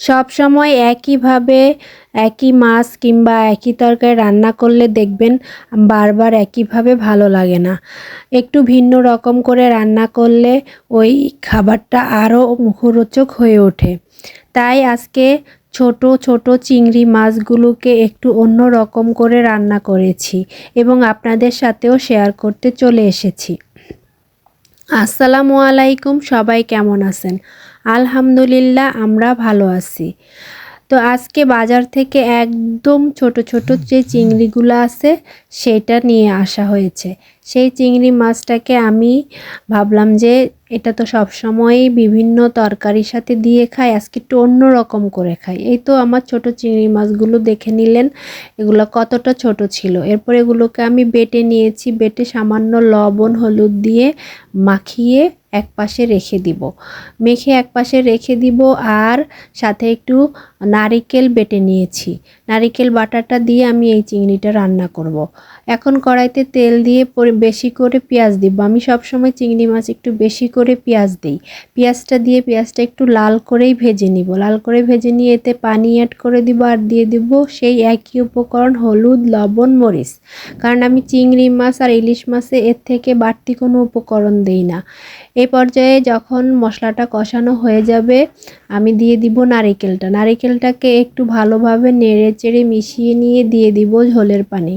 সব সময় একইভাবে একই মাছ কিংবা একই তরকারি রান্না করলে দেখবেন বারবার একইভাবে ভালো লাগে না। একটু ভিন্ন রকম করে রান্না করলে ওই খাবারটা আরও মুখরোচক হয়ে ওঠে। তাই আজকে ছোট ছোট চিংড়ি মাছগুলোকে একটু অন্য রকম করে রান্না করেছি এবং আপনাদের সাথেও শেয়ার করতে চলে এসেছি। আসসালামু আলাইকুম, সবাই কেমন আছেন? আলহামদুলিল্লাহ, আমরা ভালো আছি। তো আজকে বাজার থেকে একদম ছোট ছোট যে চিংড়িগুলো আছে, সেটা নিয়ে আসা হয়েছে। সেই চিংড়ি মাছটাকে আমি ভাবলাম যে এটা তো সব সময়ই বিভিন্ন তরকারির সাথে দিয়ে খাই, আজকে একটু অন্য রকম করে খাই। এই তো আমার ছোট চিংড়ি মাছগুলো দেখে নিলেন, এগুলো কতটা ছোট ছিল। এরপর এগুলোকে আমি বেটে নিয়েছি, বেটে সামান্য লবণ, হলুদ দিয়ে মাখিয়ে এক পাশে রেখে দিব। মেখে এক পাশে রেখে দিব আর সাথে একটু নারিকেল বেটে নিয়েছি। নারিকেল বাটাটা দিয়ে আমি এই চিংড়িটা রান্না করব। এখন কড়াইতে তেল দিয়ে বেশি করে পেঁয়াজ দিব। আমি সবসময় চিংড়ি মাছ একটু বেশি করে পেঁয়াজ দিই। পেঁয়াজটা দিয়ে পেঁয়াজটা একটু লাল করেই ভেজে নিব। লাল করে ভেজে নিয়ে এতে পানি অ্যাড করে দিব আর দিয়ে দিব সেই একই উপকরণ হলুদ, লবণ, মরিচ। কারণ আমি চিংড়ি মাছ আর ইলিশ মাছে এর থেকে বাড়তি কোনো উপকরণ দিই না। এই পর্যায়ে যখন মশলাটা কষানো হয়ে যাবে, আমি দিয়ে দিব নারিকেলটা। নারিকেলটাকে একটু ভালোভাবে নেড়ে চেড়ে মিশিয়ে নিয়ে দিয়ে দিব ঝোলের পানি।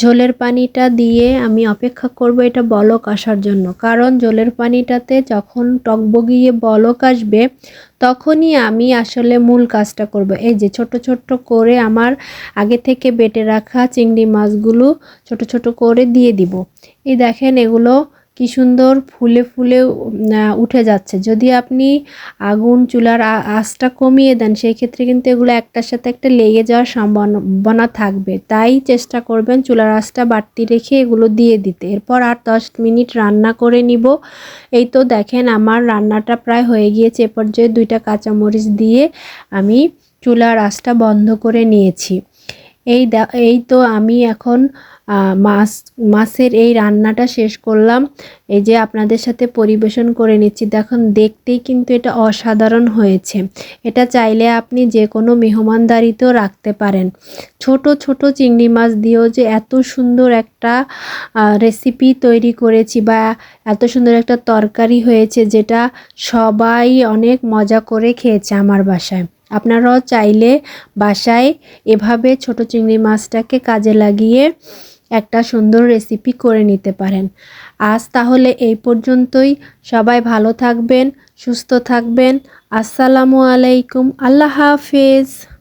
ঝোলের পানিটা দিয়ে আমি অপেক্ষা করব এটা বলক আসার জন্য। কারণ জলের পানিটাতে যখন টকবগিয়ে বলক আসবে, তখনই আমি আসলে মূল কাজটা করব। এই যে ছোট ছোট করে আমার আগে থেকে বেটে রাখা চিংড়ি মাছগুলো ছোট ছোট করে দিয়ে দিব। এই দেখেন এগুলো কি সুন্দর ফুলে ফুলে উঠে যাচ্ছে। যদি আপনি আগুন, চুলার আঁচটা কমিয়ে দেন সেই ক্ষেত্রে কিন্তু এগুলো একটার সাথে একটা লেগে যাওয়ার সম্ভাবনা থাকবে। তাই চেষ্টা করবেন চুলার আঁচটা বাড়তি রেখে এগুলো দিয়ে দিতে। এরপর আর দশ মিনিট রান্না করে নিব। এই তো দেখেন আমার রান্নাটা প্রায় হয়ে গিয়েছে। এ পর্যায়ে দুইটা কাঁচামরিচ দিয়ে আমি চুলার আঁচটা বন্ধ করে নিয়েছি। এই এই তো আমি এখন মাছ মাছের এই রান্নাটা শেষ করলাম। এই যে আপনাদের সাথে পরিবেশন করে নিচ্ছি। দেখুন, দেখতেই কিন্তু এটা অসাধারণ হয়েছে। এটা চাইলে আপনি যে কোনো মেহমানদারিতেও রাখতে পারেন। ছোট ছোট চিংড়ি মাছ দিয়েও যে এত সুন্দর একটা রেসিপি তৈরি করেছি বা এত সুন্দর একটা তরকারি হয়েছে যেটা সবাই অনেক মজা করে খেয়েছে আমার বাসায়। আপনারাও চাইলে বাসায় এভাবে ছোট চিংড়ি মাছটাকে কাজে লাগিয়ে একটা সুন্দর রেসিপি করে নিতে পারেন। আজ তাহলে এই পর্যন্তই। সবাই ভালো থাকবেন, সুস্থ থাকবেন। আসসালামু আলাইকুম। আল্লাহ হাফেজ।